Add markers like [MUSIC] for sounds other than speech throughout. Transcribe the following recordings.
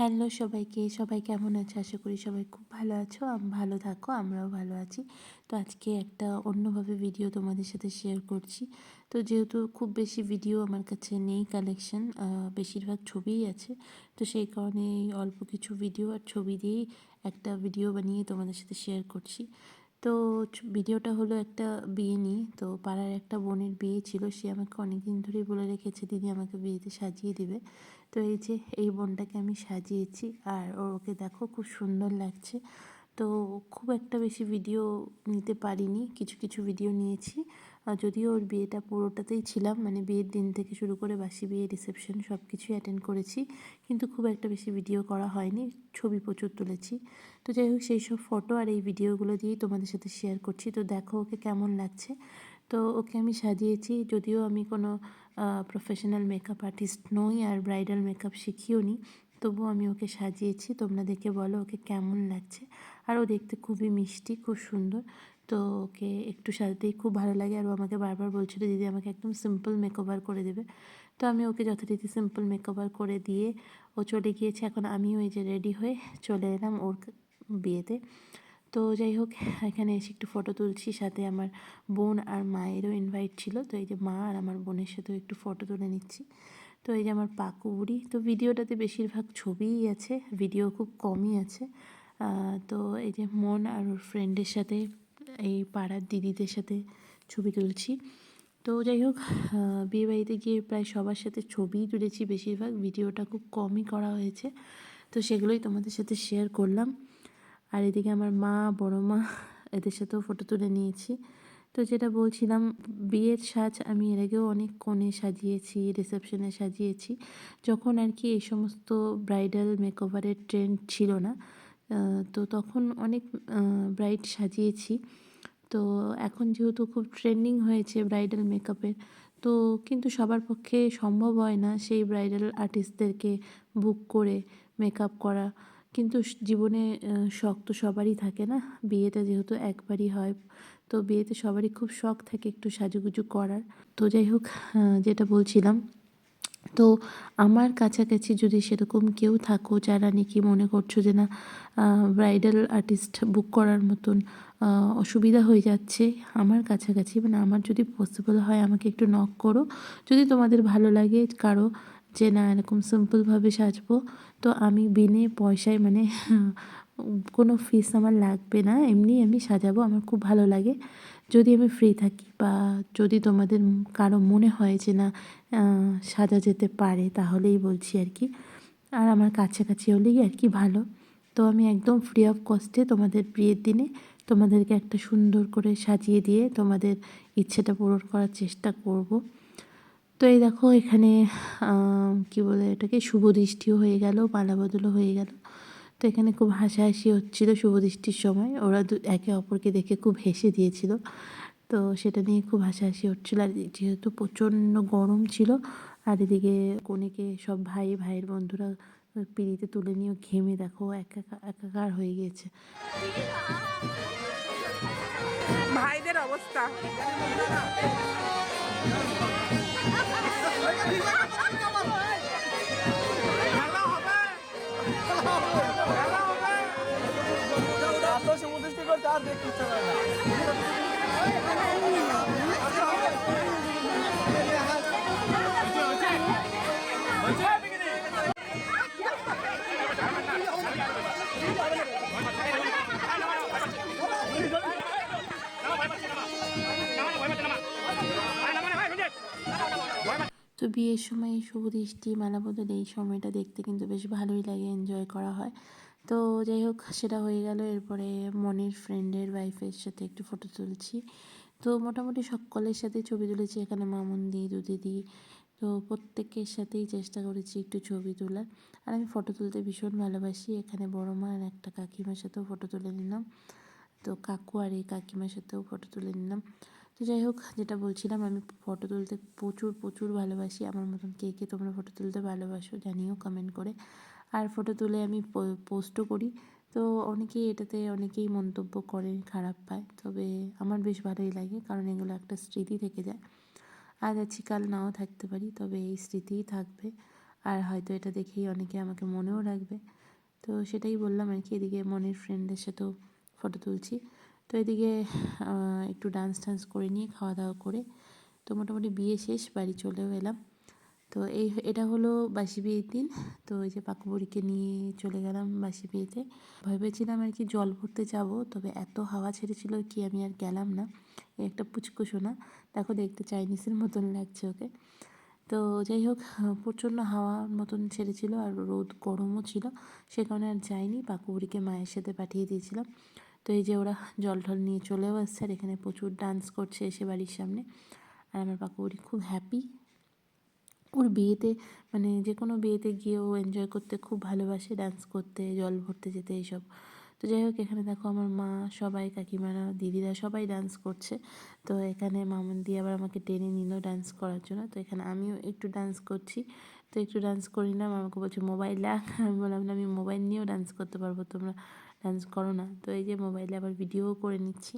Hello সবাইকে, সবাই কেমন আছে? আশা করি সবাই খুব ভালো আছো। ভালো থাকো, আমরাও ভালো আছি। তো আজকে একটা অন্যভাবে ভিডিও তোমাদের সাথে শেয়ার করছি। তো যেহেতু খুব বেশি ভিডিও আমার কাছে নেই কালেকশন বেশিরভাগ ছবিই আছে। তো সেই কারণে অল্প কিছু ভিডিও আর ছবি দিয়েই একটা ভিডিও বানিয়ে তোমাদের সাথে শেয়ার করছি। তো ভিডিওটা হলো একটা বিয়ে নিয়ে। তো পাড়ার একটা বোনের বিয়ে ছিল, সে আমাকে অনেক দিন ধরেই বলে রেখেছে, দিদি আমাকে বিয়েতে সাজিয়ে দিবে। তো এই যে এই বোনটাকে আমি সাজিয়েছি আর ওকে দেখো খুব সুন্দর লাগছে। তো খুব একটা বেশি ভিডিও নিতে পারিনি, কিছু কিছু ভিডিও নিয়েছি। যদিও ওর বিয়েটা পুরোটাতেই ছিলাম মানে বিয়ের দিন থেকে শুরু করে বাসি বিয়ে রিসেপশন সব কিছুই অ্যাটেন্ড করেছি, কিন্তু খুব একটা বেশি ভিডিও করা হয়নি, ছবি প্রচুর তুলেছি। তো যাই হোক, সেই সব ফটো আর এই ভিডিওগুলো দিয়েই তোমাদের সাথে শেয়ার করছি। তো দেখো ওকে কেমন লাগছে। তো ওকে আমি সাজিয়েছি, যদিও আমি কোনো প্রফেশনাল মেকআপ আর্টিস্ট নই আর ব্রাইডাল মেকআপ শিখিও নি তবুও আমি ওকে সাজিয়েছি, তোমরা দেখে বলো ওকে কেমন লাগছে। আর ও দেখতে খুবই মিষ্টি, খুব সুন্দর। তো ওকে একটু সাজাতেই খুব ভালো লাগে। আর ও আমাকে বারবার বলছিল, দিদি, আমাকে একদম সিম্পল মেকওভার করে দেবে। তো আমি ওকে যথারীতি সিম্পল মেকওভার করে দিয়ে ও চলে গিয়েছে। এখন আমিও এই যে রেডি হয়ে চলে এলাম ওর বিয়েতে। তো যাই হোক এখানে এসে একটু ফটো তুলছি। সাথে আমার বোন আর মায়েরও ইনভাইট ছিল। তো এই যে মা আর আমার বোনের সাথেও একটু ফটো তুলে নিচ্ছি। তো এই যে আমার পাকু বুড়ি, তো ভিডিওটাতে বেশিরভাগ ছবিই আছে ভিডিও খুব কমই আছে। তো এই যে মন আর ওর ফ্রেন্ডের সাথে, এই পাড়ার দিদিদের সাথে ছবি তুলছি। তো যাই হোক বিয়েবাড়িতে গিয়ে প্রায় সবার সাথে ছবিই তুলেছি। বেশিরভাগ ভিডিওটা খুব কমই করা হয়েছে। তো সেগুলোই তোমাদের সাথে শেয়ার করলাম। আর এদিকে আমার মা, বড় মা [LAUGHS] এদের সাথেও ফটো তুলে নিয়েছি। তো যেটা বলছিলাম, বিয়ের সাজ আমি এর আগেও অনেক কোণে সাজিয়েছি রিসেপশনে সাজিয়েছি। যখন আর কি এই সমস্ত ব্রাইডাল মেকওভারের ট্রেন্ড ছিল না তো তখন অনেক ব্রাইড সাজিয়েছি। তো এখন যেহেতু খুব ট্রেন্ডিং হয়েছে ব্রাইডাল মেকআপের তো কিন্তু সবার পক্ষে সম্ভব হয় না সেই ব্রাইডাল আর্টিস্টদেরকে বুক করে মেকআপ করা। কিন্তু জীবনে শখ তো সবারই থাকে না। বিয়েটা যেহেতু একবারই হয়, তো বিয়েতে সবারই খুব শখ থাকে একটু সাজুগুজু করার। তো যাই হোক যেটা বলছিলাম, তো আমার কাছাকাছি যদি সেরকম কেউ থাকো, যারা নাকি মনে করছ যে না ব্রাইডাল আর্টিস্ট বুক করার মতন অসুবিধা হয়ে যাচ্ছে, আমার কাছাকাছি মানে আমার যদি পসিবল হয় আমাকে একটু নক করো। যদি তোমাদের ভালো লাগে, কারও যে না, এরকম সিম্পলভাবে সাজবো। তো আমি বিনে পয়সায় মানে [LAUGHS] কোনো ফিস আমার লাগবে না। এমনি আমি সাজাবো, আমার খুব ভালো লাগে। যদি আমি ফ্রি থাকি বা যদি তোমাদের কারও মনে হয় যে না সাজা যেতে পারে, তাহলেই বলছি আর কি। আর আমার কাছাকাছি হলেই আর কি ভালো। তো আমি একদম ফ্রি অফ কস্টে তোমাদের বিয়ের দিনে তোমাদেরকে একটা সুন্দর করে সাজিয়ে দিয়ে তোমাদের ইচ্ছেটা পূরণ করার চেষ্টা করব। তো এই দেখো, এখানে কি বলে এটাকে শুভ দৃষ্টিও হয়ে গেল মালা বদলও হয়ে গেল। তো এখানে খুব হাসাহাসি হচ্ছিল শুভ দৃষ্টির সময়। ওরা একে অপরকে দেখে খুব হেসে দিয়েছিল। তো সেটা নিয়ে খুব হাসাহাসি হচ্ছিল। আর যেহেতু প্রচণ্ড গরম ছিল, আর এদিকে কনেকে সব ভাই, ভাইয়ের বন্ধুরা পিড়িতে তুলে নিয়ে ঘেমে দেখো একা একাকার হয়ে গিয়েছে। ভাইদের অবস্থা। তো বিয়ের সময় শুভ দৃষ্টি মেলা বদল এই সময়টা দেখতে কিন্তু বেশ ভালোই লাগে এনজয় করা হয়। তো যাই হোক সেটা হয়ে গেল। এরপরে মনির ফ্রেন্ডের ওয়াইফের সাথে একটু ফটো তুলছি। তো মোটামুটি সকলের সাথে ছবি তুলেছি। এখানে মামুন দি দুদিদি তো প্রত্যেকের সাথেই চেষ্টা করেছি একটু ছবি তোলার। আর আমি ফটো তুলতে ভীষণ ভালোবাসি। এখানে বড় মা আর একটা কাকিমার সাথেও ফটো তুলে নিলাম। তো কাকু আর এই কাকিমার সাথেও ফটো তুলে নিলাম। তো যাই হোক যেটা বলছিলাম, আমি ফটো তুলতে প্রচুর প্রচুর ভালোবাসি। আমার মতন কে কে তোমরা ফটো তুলতে ভালোবাসো জানিও কমেন্ট করে। আর ফটো তুলে আমি পোস্টও করি। তো অনেকেই এটাতে, অনেকেই মন্তব্য করে খারাপ পায়। তবে আমার বেশ ভালোই লাগে, কারণ এগুলো একটা স্মৃতি থেকে যায়। আজ আছি, কাল নাও থাকতে পারি, তবে এই স্মৃতিই থাকবে। আর হয়তো এটা দেখেই অনেকে আমাকে মনেও রাখবে। তো সেটাই বললাম আর কি, এদিকে মনের ফ্রেন্ডের সাথেও ফটো তুলছি। তো এদিকে একটু ডান্স টান্স করে নিয়ে খাওয়া দাওয়া করে, তো মোটামুটি বিয়ে শেষ, বাড়ি চলেও এলাম। তো এই এটা হলো বাসি বিয়ের দিন। তো এই যে পাকুবুড়িকে নিয়ে চলে গেলাম বাসি বিয়েতে। ভেবেছিলাম আর কি জল ভরতে যাব, তবে এত হাওয়া ছেড়েছিল কি আমি আর গেলাম না। একটা পুচকু সোনা, দেখো দেখতে চাইনিজের মতন লাগছে ওকে। তো যাই হোক, প্রচণ্ড হাওয়ার মতন ছেড়েছিল আর রোদ গরমও ছিল, সে কারণে আর যাইনি। পাকুবুড়িকে মায়ের সাথে পাঠিয়ে দিয়েছিলাম। তো এই যে ওরা জল ঢল নিয়ে চলেও আসছে আর এখানে প্রচুর ডান্স করছে এসে বাড়ির সামনে। আর আমার পাকুবুড়ি খুব হ্যাপি ওর বিয়েতে মানে যে কোনো বিয়েতে গিয়ে ও এনজয় করতে, খুব ভালোবাসে ডান্স করতে, জল ভরতে যেতে এইসব। তো যাই হোক, এখানে দেখো আমার মা, সবাই কাকিমারা, দিদিরা সবাই ডান্স করছে। তো এখানে মামন দিয়ে আবার আমাকে টেনে নিল ডান্স করার জন্য। তো এখানে আমিও একটু ডান্স করছি। তো একটু ডান্স করি না আমাকে বলছে মোবাইল রাখ [LAUGHS] আমি বললাম, না, আমি মোবাইল নিয়েও ডান্স করতে পারব, তোমরা ডান্স করো না। তো এই যে মোবাইলে আবার ভিডিওও করে নিচ্ছি।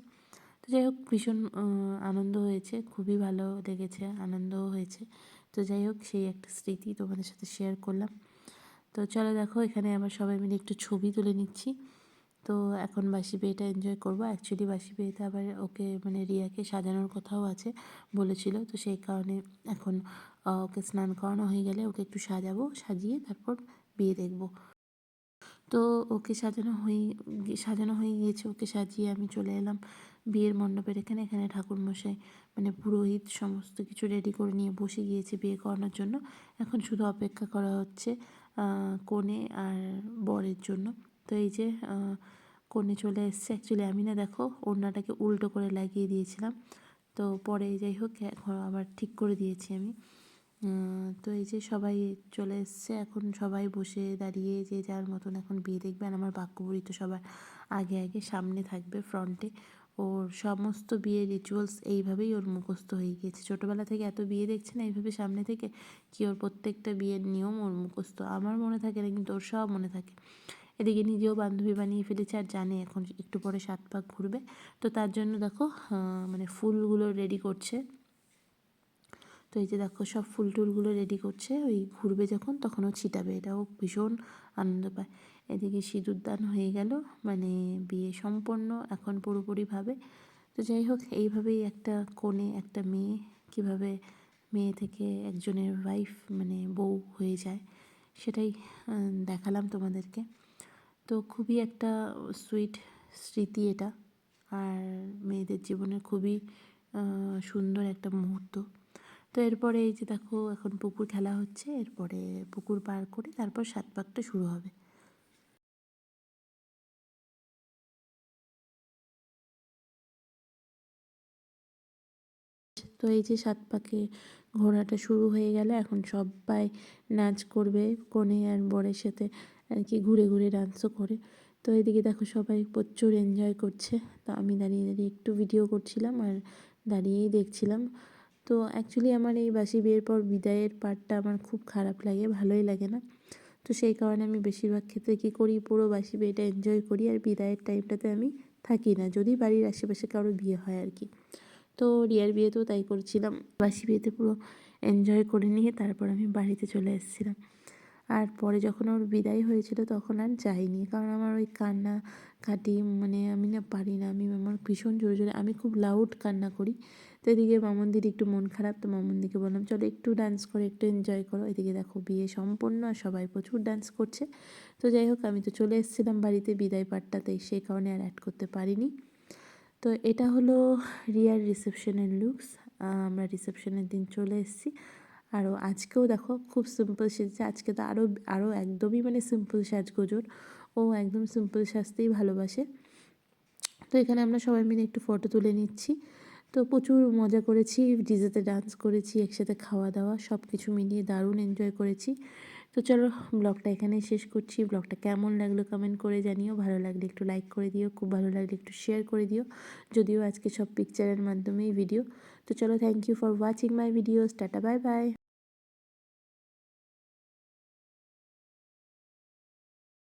তো যাই হোক, ভীষণ আনন্দ হয়েছে, খুবই ভালো লেগেছে, আনন্দও হয়েছে। তো যাই হোক, সেই একটা স্মৃতি তোমাদের সাথে শেয়ার করলাম। তো চলো দেখো, এখানে আবার সবাই মিলে একটু ছবি তুলে নিচ্ছি। তো এখন বাসি বিয়েটা এনজয় করব। অ্যাকচুয়ালি বাসি বিয়েতে আবার ওকে মানে রিয়াকে সাজানোর কথাও আছে বলেছিল। তো সেই কারণে এখন ওকে স্নান করানো হয়ে গেলে ওকে একটু সাজাবো, সাজিয়ে তারপর বিয়ে দেখব। তো ওকে সাজানো হয়ে সাজানো হয়ে গিয়েছে, ওকে সাজিয়ে আমি চলে এলাম বিয়ের মণ্ডপের এখানে। এখানে ঠাকুরমশাই মানে পুরোহিত সমস্ত কিছু রেডি করে নিয়ে বসে গিয়েছে বিয়ে করানোর জন্য। এখন শুধু অপেক্ষা করা হচ্ছে কনে আর বরের জন্য। তো এই যে কনে চলে এসছে। অ্যাকচুয়ালি আমি না দেখো, ওড়নাটাকে উল্টো করে লাগিয়ে দিয়েছিলাম। তো পরে যাই হোক, এখন আবার ঠিক করে দিয়েছি আমি। তো এই যে সবাই চলে এসছে। এখন সবাই বসে দাঁড়িয়ে যে যার মতন এখন বিয়ে দেখবে। আর আমার বাক্যবুড়ি তো সবার আগে আগে সামনে থাকবে ফ্রন্টে ওর সমস্ত বিয়ের রিচুয়ালস এইভাবেই ওর মুখস্থ হয়ে গিয়েছে। ছোটোবেলা থেকে এত বিয়ে দেখছে না, এইভাবে সামনে থেকে কি ওর প্রত্যেকটা বিয়ের নিয়ম ওর মুখস্থ। আমার মনে থাকে না, কিন্তু ওর সব মনে থাকে। এদিকে নিজেও বান্ধবী বানিয়ে ফেলেছে আর জানে এখন একটু পরে সাত পাক ঘুরবে। তো তার জন্য দেখো মানে ফুলগুলো রেডি করছে। তো এই যে দেখো, সব ফুল টুলগুলো রেডি করছে। ওই ঘুরবে যখন, তখন ও ছিটাবে। এটাও ভীষণ আনন্দ পায়। এদিকে সিঁদুরদান হয়ে গেল মানে বিয়ে সম্পন্ন এখন পুরোপুরিভাবে। তো যাই হোক, এইভাবেই একটা কোণে একটা মেয়ে, কীভাবে মেয়ে থেকে একজনের ওয়াইফ মানে বউ হয়ে যায়, সেটাই দেখালাম তোমাদেরকে। তো খুবই একটা সুইট স্মৃতি এটা, আর মেয়েদের জীবনে খুবই সুন্দর একটা মুহূর্ত। তো এরপরে এই যে দেখো, এখন পুকুর খেলা হচ্ছে, এরপরে পুকুর পার করে তারপর সাত পাকটা শুরু হবে। তো এই যে সাত পাকে ঘোরাটা শুরু হয়ে গেল, এখন সবাই নাচ করবে, কনে আর বরের সাথে আর কি ঘুরে ঘুরে ডান্সও করে। তো এদিকে দেখো সবাই প্রচুর এনজয় করছে। তো আমি দাঁড়িয়ে দাঁড়িয়ে একটু ভিডিও করছিলাম আর দাঁড়িয়েই দেখছিলাম। তো অ্যাকচুয়ালি আমার এই বাসি বিয়ের পর বিদায়ের পার্টটা আমার খুব খারাপ লাগে, ভালোই লাগে না। তো সেই কারণে আমি বেশিরভাগ ক্ষেত্রে কী করি, পুরো বাসি বিয়েটা এনজয় করি আর বিদায়ের টাইমটাতে আমি থাকি না, যদি বাড়ির আশেপাশে কারও বিয়ে হয় আর কি। তো রিয়ার বিয়েতেও তাই করেছিলাম। বাসি বিয়েতে পুরো এনজয় করে নিয়ে তারপর আমি বাড়িতে চলে এসেছিলাম। আর পরে যখন ওর বিদায় হয়েছিল তখন আর যাইনি। কারণ আমার ওই কান্না কাটি মানে আমি না পারি না, আমি আমার ভীষণ জোরে জোরে, আমি খুব লাউড কান্না করি। তো এদিকে মামন্দির একটু মন খারাপ, তো মামন্দিকে বললাম, চলো একটু ডান্স করে, একটু এনজয় করো। এদিকে দেখো বিয়ে সম্পন্ন, আর সবাই প্রচুর ডান্স করছে। তো যাই হোক, আমি তো চলে এসেছিলাম বাড়িতে, বিদায় পাঠটাতে সেই কারণে আর অ্যাড করতে পারিনি। তো এটা হলো রিয়ার রিসেপশনের লুকস আমরা রিসেপশনের দিন চলে এসেছি। আরও আজকেও দেখো খুব সিম্পল সেজেছে, আজকে তো আরও আরও একদমই মানে সিম্পল সাজগোজন ও একদম সিম্পল সাজতেই ভালোবাসে। তো এখানে আমরা সবাই মিলে একটু ফটো তুলে নিচ্ছি। তো প্রচুর মজা করেছি, ডিজেতে ডান্স করেছি, একসাথে খাওয়া দাওয়া সব কিছু মিলিয়ে দারুণ এনজয় করেছি। তো চলো ব্লগটা এখানে শেষ করছি। ব্লগটা কেমন লাগল কমেন্ট করে জানিও। ভালো লাগলে একটু লাইক করে দিও। খুব ভালো লাগলে একটু শেয়ার করে দিও। যদিও আজকে সব পিকচারের মাধ্যমেই ভিডিও তো চলো thank you for watching my videos tata bye bye